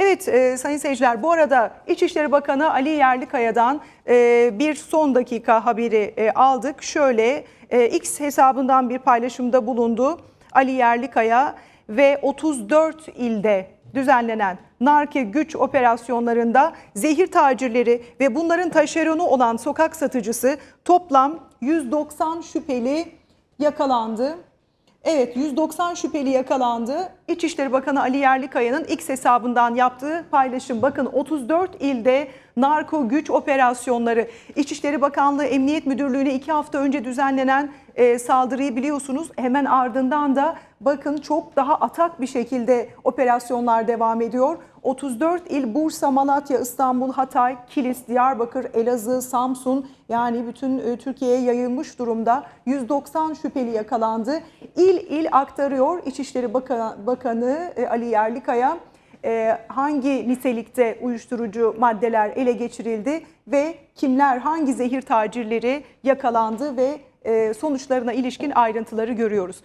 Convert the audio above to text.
Evet e, sayın seyirciler bu arada İçişleri Bakanı Ali Yerlikaya'dan e, bir son dakika haberi e, aldık. Şöyle e, X hesabından bir paylaşımda bulundu Ali Yerlikaya ve 34 ilde düzenlenen narke güç operasyonlarında zehir tacirleri ve bunların taşeronu olan sokak satıcısı toplam 190 şüpheli yakalandı. Evet 190 şüpheli yakalandı. İçişleri Bakanı Ali Yerlikaya'nın X hesabından yaptığı paylaşım. Bakın 34 ilde narko güç operasyonları. İçişleri Bakanlığı Emniyet Müdürlüğü'ne iki hafta önce düzenlenen e, saldırıyı biliyorsunuz. Hemen ardından da bakın çok daha atak bir şekilde operasyonlar devam ediyor. 34 il Bursa, Malatya, İstanbul, Hatay, Kilis, Diyarbakır, Elazığ, Samsun yani bütün e, Türkiye'ye yayılmış durumda. 190 şüpheli yakalandı. İl il aktarıyor İçişleri Bakanı, e, Ali Yerlikaya e, hangi nitelikte uyuşturucu maddeler ele geçirildi ve kimler hangi zehir tacirleri yakalandı ve sonuçlarına ilişkin ayrıntıları görüyoruz.